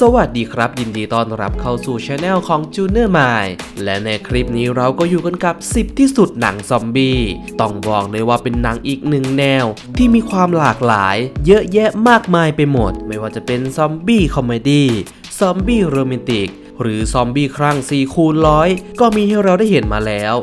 สวัสดีครับ ยินดีต้อนรับเข้าสู่ช anel ของ j u n e r m i และในคลิปนี้เราก็อยู่กันกับ 10 ที่สุดหนังซอมบี้ต้องบอกเลยว่าเป็นหนังอีกหนึ่งแนว ที่มีความหลากหลาย เยอะแยะมากมายไปหมด ไม่ว่าจะเป็นซอมบี้คอมเมดี้ซอมบี้โรแมนติกหรือซอมบี้ครั้ง4คูณร้อยก็มีให้เราได้เห็นมาแล้ว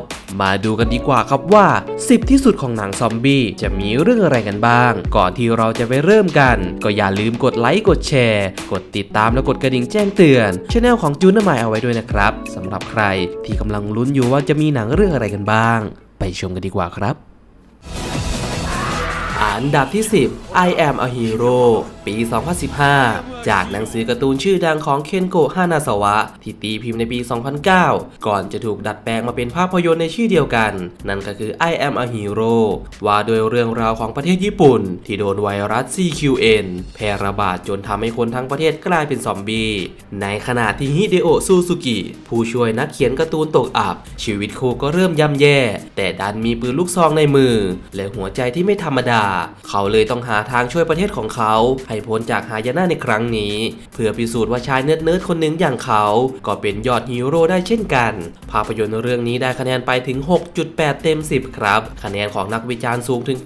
มาดูกันดีกว่าครับว่า 10 ที่สุดของหนังซอมบี้จะมีเรื่องอะไรกันบ้าง ก่อนที่เราจะไปเริ่มกัน ก็อย่าลืมกดไลค์กดแชร์ กดติดตามและกดกระดิ่งแจ้งเตือนช anel ของจูนนมายเอาไว้ด้วยนะครับสำหรับใครที่กำลังลุ้นอยู่ว่าจะมีหนังเรื่องอะไรกันบ้าง ไปชมกันดีกว่าครับ อันดับที่ 10 I am a hero ปี 2015 จากหนังสือการ์ตูนชื่อดังของเคนโกะฮานาสวะ ที่ตีพิมพ์ในปี 2009 ก่อนจะถูกดัดแปลงมาเป็นภาพยนตร์ในชื่อเดียวกัน นั่นก็คือ I am a hero ว่าโดยเรื่องราวของประเทศญี่ปุ่น ที่โดนไวรัส CQN แพร่ระบาดจนทำให้คนทั้งประเทศกลายเป็นซอมบี้ ในขณะที่ฮิเดโอซูซูกิผู้ช่วยนักเขียนการ์ตูนตกอับ ชีวิตคู่ก็เริ่มย่ำแย่ แต่ดันมีปืนลูกซองในมือ และหัวใจที่ไม่ธรรมดาเขาเลยต้องหาทางช่วยประเทศของเขาให้พ้นจากหายนะในครั้งนี้ เพื่อพิสูจน์ว่าชายเนิร์ดๆคนหนึ่งอย่างเขา ก็เป็นยอดฮีโร่ได้เช่นกัน ภาพยนตร์เรื่องนี้ได้คะแนนไปถึง 6.8 เต็ม 10 ครับ คะแนนของนักวิจารณ์สูงถึง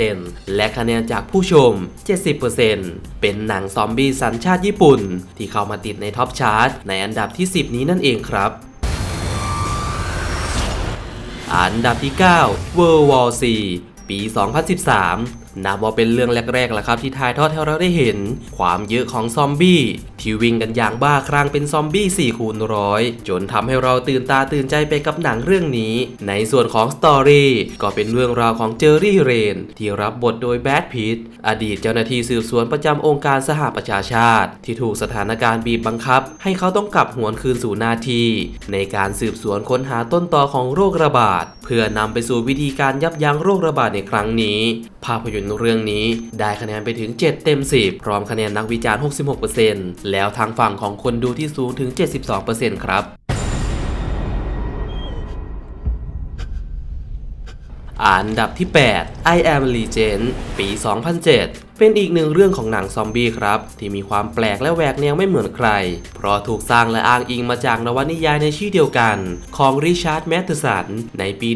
90%และคะแนนจากผู้ชม 70%เป็นหนังซอมบี้สัญชาติญี่ปุ่น ที่เข้ามาติดในท็อปชาร์ตในอันดับที่ 10 นี้นั่นเองครับอันดับที่ 9 World War C ปี 2013 นับว่าเป็นเรื่องแรกๆแหละครับที่ถ่ายทอดให้เราได้เห็น ความเยอะของซอมบี้ที่วิ่งกันอย่างบ้าคลั่งเป็นซอมบี้4คูณร้อยจนทำให้เราตื่นตาตื่นใจไปกับหนังเรื่องนี้ ในส่วนของสตอรี่ก็เป็นเรื่องราวของเจอรี่เรนที่รับบทโดยแบดพิตอดีตเจ้าหน้าที่สืบสวนประจำองค์การสหประชาชาติ ที่ถูกสถานการณ์บีบบังคับ ให้เขาต้องกลับหวนคืนสู่หน้าที่ ในการสืบสวนค้นหาต้นตอของโรคระบาด พื่อนำไปสู่วิธีการยับยั้งโรคระบาดในครั้งนี้ ภาพยนตร์เรื่องนี้ได้คะแนนไปถึง 7 เต็ม 10 พร้อมคะแนนนักวิจารณ์ 66%แล้วทางฝั่งของคนดูที่สูงถึง 72%ครับอันดับที่ 8 I am Legend ปี 2007 เป็นอีกหนึ่งเรื่องของหนังซอมบี้ครับ ที่มีความแปลกและแหวกแนวไม่เหมือนใคร เพราะถูกสร้างและอ้างอิงมาจากนวนิยายในชื่อเดียวกัน ของริชาร์ดแมทเทสันในปี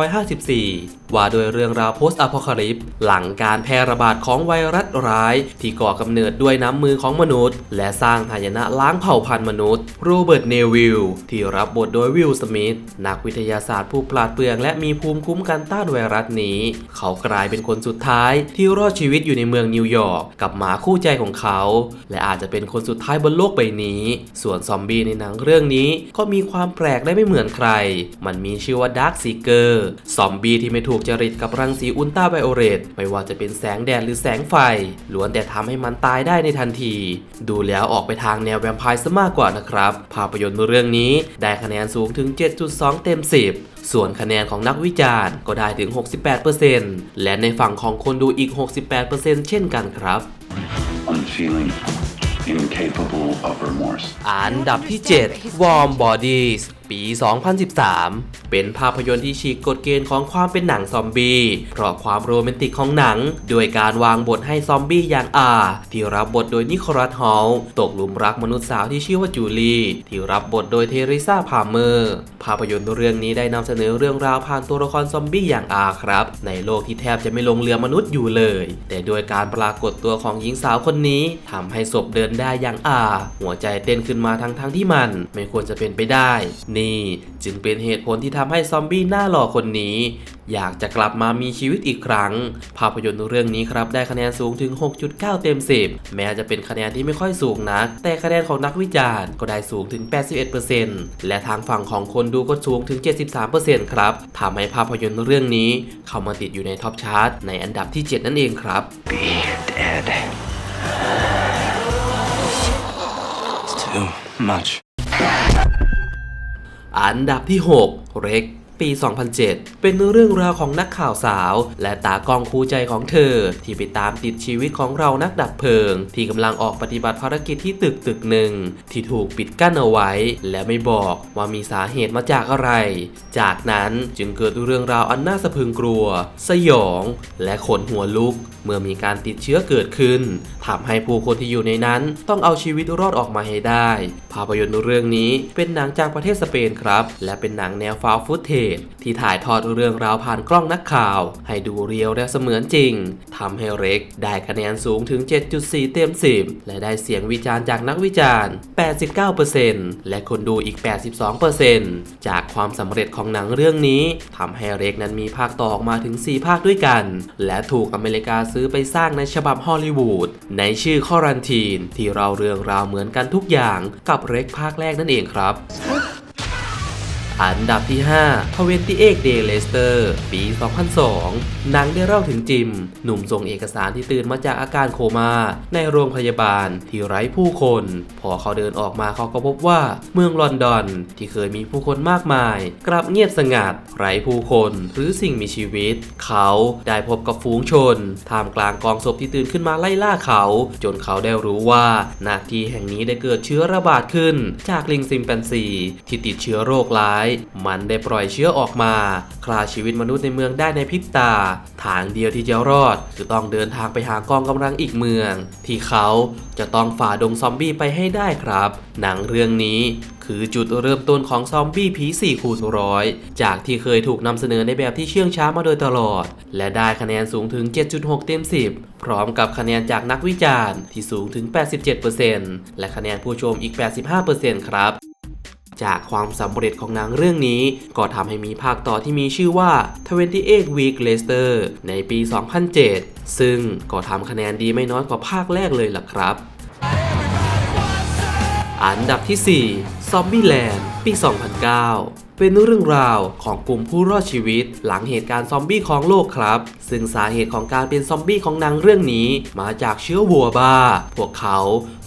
1954 ว่าโดยเรื่องราว post apocalypse หลังการแพร่ระบาดของไวรัสร้าย ที่ก่อกำเนิดด้วยน้ำมือของมนุษย์ และสร้างหายนะล้างเผ่าพันธุ์มนุษย์โรเบิร์ตเนวิลที่รับบทโดยวิลสมิธนักวิทยาศาสตร์ผู้ปราดเปรื่องและมีภูมิคุ้มกันต้านไวรัสนี้ เขากลายเป็นคนสุดท้ายที่รอดชีวิตอยู่ในเมืองนิวยอร์กกับหมาคู่ใจของเขา และอาจจะเป็นคนสุดท้ายบนโลกใบนี้ ส่วนซอมบี้ในหนังเรื่องนี้ก็มีความแปลกและไม่เหมือนใคร มันมีชื่อว่าดาร์คซีเกอร์ซอมบี้ที่ไม่ถูกจริตกับรังสีอุลตราไวโอเลตไม่ว่าจะเป็นแสงแดดหรือแสงไฟล้วนแต่ทำให้มันตายได้ในทันที ดูแล้วออกไปทางแนวแวมไพร์ซะมากกว่านะครับ ภาพยนตร์เรื่องนี้ได้คะแนนสูงถึง 7.2 เต็ม 10 ส่วนคะแนนของนักวิจารณ์ก็ได้ถึง 68%และในฝั่งของคนดูอีก 68%เช่นกันครับ unfeeling, incapable of remorse. อันดับที่ 7 Warm Bodies ปี 2013 เป็นภาพยนตร์ที่ฉีกกฎเกณฑ์ของความเป็นหนังซอมบี้ เพราะความโรแมนติกของหนัง โดยการวางบทให้ซอมบี้อย่างอาที่รับบทโดยนิโคลัสฮอลตกหลุมรักมนุษย์สาวที่ชื่อว่าจูลีที่รับบทโดยเทริซาพาเมอร์ ภาพยนตร์เรื่องนี้ได้นำเสนอเรื่องราวผ่านตัวละครซอมบี้อย่างอาครับ ในโลกที่แทบจะไม่ลงเรือมนุษย์อยู่เลย แต่โดยการปรากฏตัวของหญิงสาวคนนี้ทำให้ศพเดินได้อย่างอา หัวใจเต้นขึ้นมาทั้งทั้งๆที่มัน ไม่ควรจะเป็นไปได้นี่จึงเป็นเหตุผลที่ทำให้ซอมบี้หน้าหล่อคนนี้ อยากจะกลับมามีชีวิตอีกครั้ง ภาพยนตร์เรื่องนี้ครับได้คะแนนสูงถึง 6.9 เต็ม 10 แม้จะเป็นคะแนนที่ไม่ค่อยสูงนัก แต่คะแนนของนักวิจารณ์ก็ได้สูงถึง 81%และทางฝั่งของคนดูก็สูงถึง 73%ครับทำให้ภาพยนตร์เรื่องนี้ เข้ามาติดอยู่ในท็อปชาร์ตในอันดับที่ 7 นั่นเองครับ Be dead. It's too much. อันดับที่ 6 เร็ก ปี 2007 เป็นเรื่องราวของนักข่าวสาว และตากล้องคู่ใจของเธอ ที่ไปตามติดชีวิตของเรานักดับเพลิง ที่กำลังออกปฏิบัติภารกิจที่ตึกตึกหนึ่ง ที่ถูกปิดกั้นเอาไว้ และไม่บอกว่ามีสาเหตุมาจากอะไร จากนั้นจึงเกิดเรื่องราวอันน่าสะพรึงกลัว สยอง และขนหัวลุก เมื่อมีการติดเชื้อเกิดขึ้นทำให้ผู้คนที่อยู่ในนั้น ต้องเอาชีวิตรอดออกมาให้ได้ ภาพยนตร์เรื่องนี้เป็นหนังจากประเทศสเปนครับ และเป็นหนังแนวฟาวฟุตเทจ ที่ถ่ายทอดเรื่องราวผ่านกล้องนักข่าว ให้ดูเรียวและเสมือนจริงทำให้เร็กได้คะแนนสูงถึง 7.4 เต็ม 10 และได้เสียงวิจารณ์จากนักวิจารณ์ 89%และคนดูอีก 82%จากความสำเร็จของหนังเรื่องนี้ทำให้เร็กนั้นมีภาคต่อออกมาถึง 4 ภาคด้วยกัน และถูกอเมริกาซื้อไปสร้างในฉบับฮอลลีวูดในชื่อคอรันทีน ที่เราเรื่องราวเหมือนกันทุกอย่างกับเร็กภาคแรกนั่นเองครับ อันดับที่5 28 Day Later ปี 2002 หนังได้เล่าถึงจิม หนุ่มส่งเอกสารที่ตื่นมาจากอาการโคม่าในโรงพยาบาลที่ไร้ผู้คน พอเขาเดินออกมาเขาก็พบว่าเมืองลอนดอน ที่เคยมีผู้คนมากมาย กลับเงียบสงัด ไร้ผู้คนหรือสิ่งมีชีวิต เขาได้พบกับฝูงชนท่ามกลางกองศพที่ตื่นขึ้นมาไล่ล่าเขา จนเขาได้รู้ว่านาทีแห่งนี้ได้เกิดเชื้อระบาดขึ้น จากลิงซิมแปนซีที่ติดเชื้อโรคร้ายมันได้ปล่อยเชื้อออกมาฆ่าชีวิตมนุษย์ในเมืองได้ในพริบตา ทางเดียวที่จะรอดคือต้องเดินทางไปหากองกำลังอีกเมือง ที่เขาจะต้องฝ่าดงซอมบี้ไปให้ได้ครับ หนังเรื่องนี้คือจุดเริ่มต้นของซอมบี้ผี4คูณร้อยจากที่เคยถูกนำเสนอในแบบที่เชื่องช้ามาโดยตลอด และได้คะแนนสูงถึง 7.6 เต็ม 10 พร้อมกับคะแนนจากนักวิจารณ์ที่สูงถึง 87%และคะแนนผู้ชมอีก 85%ครับ จากความสำเร็จของหนังเรื่องนี้ ก็ทำให้มีภาคต่อที่มีชื่อว่า 28 Week Later ในปี 2007 ซึ่งก็ทำคะแนนดีไม่น้อยกว่าภาคแรกเลยล่ะครับ อันดับที่ 4 Zombieland ปี 2009 เป็นเรื่องราวของกลุ่มผู้รอดชีวิต หลังเหตุการณ์ซอมบี้ของโลกครับ ซึ่งสาเหตุของการเป็นซอมบี้ของนังเรื่องนี้ มาจากเชื้อวัวบ้า พวกเขา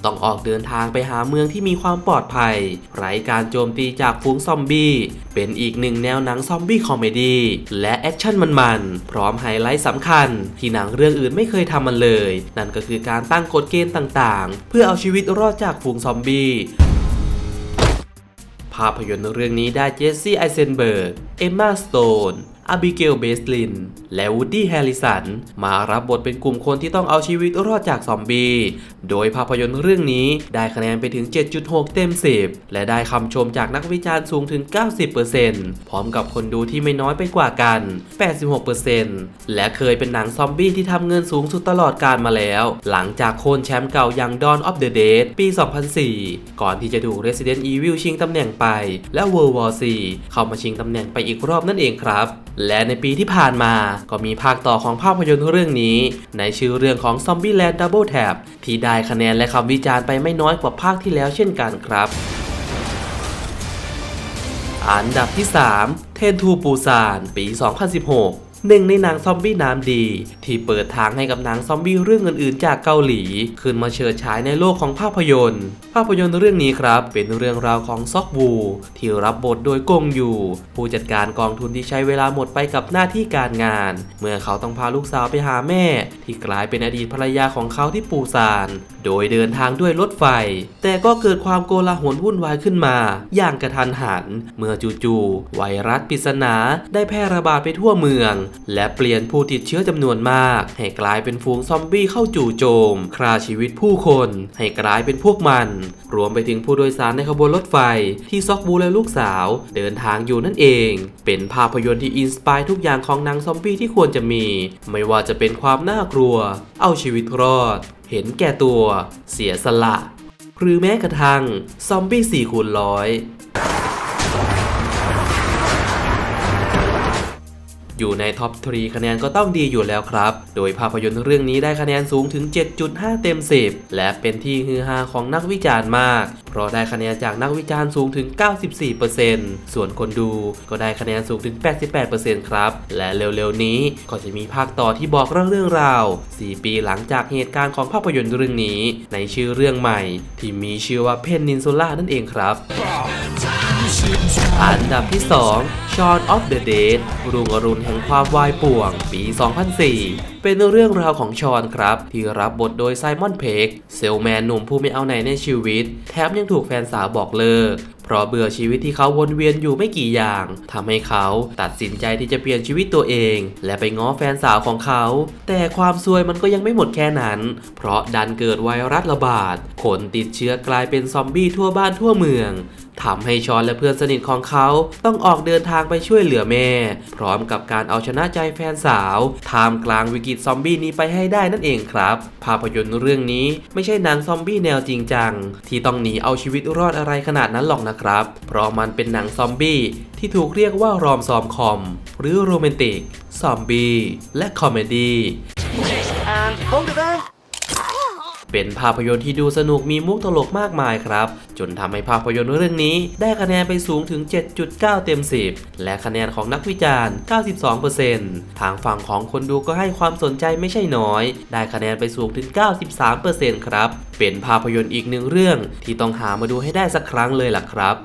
ต้องออกเดินทางไปหาเมืองที่มีความปลอดภัย ไร้การโจมตีจากฝูงซอมบี้ เป็นอีกหนึ่งแนวหนังซอมบี้คอมเมดี้และแอคชั่นมันๆ พร้อมไฮไลท์สำคัญ ที่หนังเรื่องอื่นไม่เคยทำมันเลย นั่นก็คือการตั้งกฎเกณฑ์ต่างๆ เพื่อเอาชีวิตรอดจากฝูงซอมบี้ ภาพยนตร์เรื่องนี้ได้เจสซี่ไอเซนเบิร์ก เอมมาสโตน อาบิเกล เบสลิน และวูดดี้ แฮริสัน มารับบทเป็นกลุ่มคนที่ต้องเอาชีวิตรอดจากซอมบี้ โดยภาพยนตร์เรื่องนี้ได้คะแนนไปถึง 7.6 เต็ม 10 และได้คำชมจากนักวิจารณ์สูงถึง 90%พร้อมกับคนดูที่ไม่น้อยไปกว่ากัน 86%และเคยเป็นหนังซอมบี้ที่ทำเงินสูงสุดตลอดการมาแล้ว หลังจากโค่นแชมป์เก่าอย่าง Dawn of the Dead ปี 2004 ก่อนที่จะถูก Resident Evil ชิงตำแหน่งไป และ World War C เข้ามาชิงตำแหน่งไปอีกรอบนั่นเองครับและในปีที่ผ่านมาก็มีภาคต่อของภาพยนตร์เรื่องนี้ ในชื่อเรื่องของ Zombieland Double Tap ที่ได้คะแนนและคำวิจารณ์ไปไม่น้อยกว่าภาคที่แล้วเช่นกันครับอันดับที่ 3 เทนทูปูซาน ปี 2016 หนึ่งในหนังซอมบี้น้ำดี ที่เปิดทางให้กับหนังซอมบี้เรื่องอื่นๆ จากเกาหลี ขึ้นมาเชิดฉายในโลกของภาพยนตร์ ภาพยนตร์เรื่องนี้ครับ เป็นเรื่องราวของซอกวู ที่รับบทโดยกงยูผู้จัดการกองทุนที่ใช้เวลาหมดไปกับหน้าที่การงาน เมื่อเขาต้องพาลูกสาวไปหาแม่ ที่กลายเป็นอดีตภรรยาของเขาที่ปูซาน โดยเดินทางด้วยรถไฟ แต่ก็เกิดความโกลาหลวุ่นวายขึ้นมา อย่างกระทันหัน เมื่อจู่ๆไวรัสปริศนาได้แพร่ระบาดไปทั่วเมืองและเปลี่ยนผู้ติดเชื้อจำนวนมาก ให้กลายเป็นฝูงซอมบี้เข้าจู่โจมฆ่าชีวิตผู้คน ให้กลายเป็นพวกมัน รวมไปถึงผู้โดยสารในขบวนรถไฟ ที่ซอกบูและลูกสาว เดินทางอยู่นั่นเอง เป็นภาพยนตร์ที่อินสปายทุกอย่างของหนังซอมบี้ที่ควรจะมี ไม่ว่าจะเป็นความน่ากลัว เอาชีวิตรอด เห็นแก่ตัว เสียสละหรือแม้กระทั่งซอมบี้4คูณร้อย อยู่ในท็อป3คะแนนก็ต้องดีอยู่แล้วครับ โดยภาพยนตร์เรื่องนี้ได้คะแนนสูงถึง 7.5 เต็ม 10 และเป็นที่ฮือฮาของนักวิจารณ์มาก เพราะได้คะแนนจากนักวิจารณ์สูงถึง 94%ส่วนคนดูก็ได้คะแนนสูงถึง 88%ครับ และเร็วๆนี้ก็จะมีภาคต่อที่บอกเล่าเรื่องราว 4 ปีหลังจากเหตุการณ์ของภาพยนตร์เรื่องนี้ ในชื่อเรื่องใหม่ ที่มีชื่อว่าเพนนินซูล่านั่นเองครับ อันดับที่ 2 Shaun of the Dead รุ่งอรุณแห่งความวายป่วง ปี 2004 เป็นเรื่องราวของชอนครับ ที่รับบทโดยไซมอนเพกเซลแมนหนุ่มผู้ไม่เอาไหนในชีวิต แถมยังถูกแฟนสาวบอกเลิก เพราะเบื่อชีวิตที่เขาวนเวียนอยู่ไม่กี่อย่างทำให้เขาตัดสินใจที่จะเปลี่ยนชีวิตตัวเอง และไปง้อแฟนสาวของเขา แต่ความซวยมันก็ยังไม่หมดแค่นั้น เพราะดันเกิดไวรัสระบาดคนติดเชื้อกลายเป็นซอมบี้ทั่วบ้านทั่วเมืองทำให้ชอนและเพื่อนสนิทของเขาต้องออกเดินทางไปช่วยเหลือแม่ พร้อมกับการเอาชนะใจแฟนสาวท่ามกลางวิกฤตซอมบี้นี้ไปให้ได้นั่นเองครับ ภาพยนตร์เรื่องนี้ไม่ใช่หนังซอมบี้แนวจริงจัง ที่ต้องหนีเอาชีวิตรอดอะไรขนาดนั้นหรอกนะครับ เพราะมันเป็นหนังซอมบี้ที่ถูกเรียกว่ารอมซอมคอม หรือโรแมนติก ซอมบี้ และคอมเมดี้ เป็นภาพยนตร์ที่ดูสนุกมีมุกตลกมากมายครับ จนทำให้ภาพยนตร์เรื่องนี้ ได้คะแนนไปสูงถึง 7.9 เต็ม 10 และคะแนนของนักวิจารณ์ 92%ทางฝั่งของคนดูก็ให้ความสนใจไม่ใช่น้อย ได้คะแนนไปสูงถึง 93%ครับ เป็นภาพยนตร์อีกหนึ่งเรื่องที่ต้องหามาดูให้ได้สักครั้งเลยล่ะครับ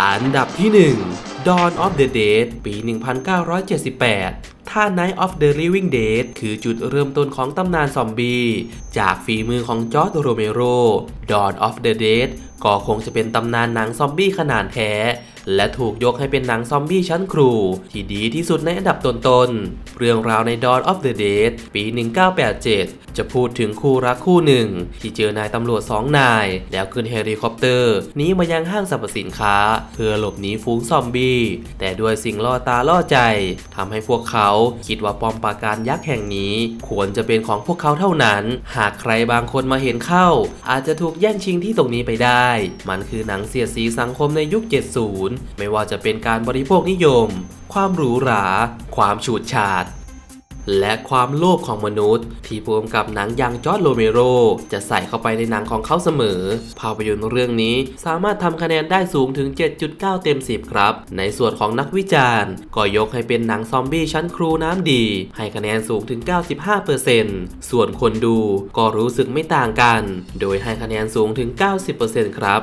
อันดับที่ 1 Dawn of the Dead ปี 1978 ค่า Night of the Living Dead คือจุดเริ่มต้นของตำนานซอมบี้จากฝีมือของจอร์ดโรเมโร Dawn of the Dead ก็คงจะเป็นตำนานหนังซอมบี้ขนาดแท้และถูกยกให้เป็นหนังซอมบี้ชั้นครู ที่ดีที่สุดในอันดับต้นๆ เรื่องราวใน Dawn of the Dead ปี 1987 จะพูดถึงคู่รักคู่หนึ่ง ที่เจอนายตำรวจสองนาย แล้วขึ้นเฮลิคอปเตอร์หนีมายังห้างสรรพสินค้า เพื่อหลบหนีฝูงซอมบี้ แต่ด้วยสิ่งล่อตาล่อใจทำให้พวกเขาคิดว่าป้อมปราการยักษ์แห่งนี้ ควรจะเป็นของพวกเขาเท่านั้น หากใครบางคนมาเห็นเข้า อาจจะถูกแย่งชิงที่ตรงนี้ไปได้ มันคือหนังเสียดสีสังคมในยุค 70 ไม่ว่าจะเป็นการบริโภคนิยม ความหรูหรา ความฉูดฉาด และความโลภของมนุษย์ ที่พวมกับหนังอย่างจอร์โรเมโร จะใส่เข้าไปในหนังของเขาเสมอ ภาพยนตร์เรื่องนี้สามารถทำคะแนนได้สูงถึง 7.9 เต็ม 10 ครับ ในส่วนของนักวิจารณ์ ก็ยกให้เป็นหนังซอมบี้ชั้นครูน้ำดี ให้คะแนนสูงถึง 95%ส่วนคนดูก็รู้สึกไม่ต่างกัน โดยให้คะแนนสูงถึง 90%ครับ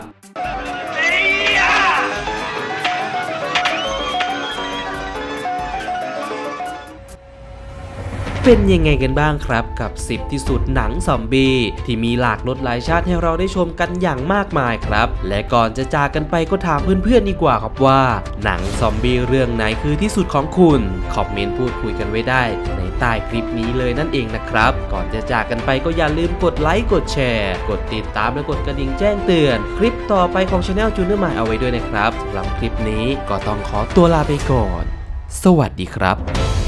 เป็นยังไงกันบ้างครับกับ 10 ที่สุดหนังซอมบี้ที่มีหลากรสหลายชาติให้เราได้ชมกันอย่างมากมายครับ และก่อนจะจากกันไปก็ถามเพื่อนๆดีกว่าครับว่า หนังซอมบี้เรื่องไหนคือที่สุดของคุณ คอมเมนต์พูดคุยกันไว้ได้ ในใต้คลิปนี้เลยนั่นเองนะครับ ก่อนจะจากกันไปก็อย่าลืมกดไลค์กดแชร์ กดติดตามและกดกระดิ่งแจ้งเตือน คลิปต่อไปของช anel จูเนอร์มายเอาไว้ด้วยนะครับสำหรับคลิปนี้ก็ต้องขอตัวลาไปก่อน สวัสดีครับ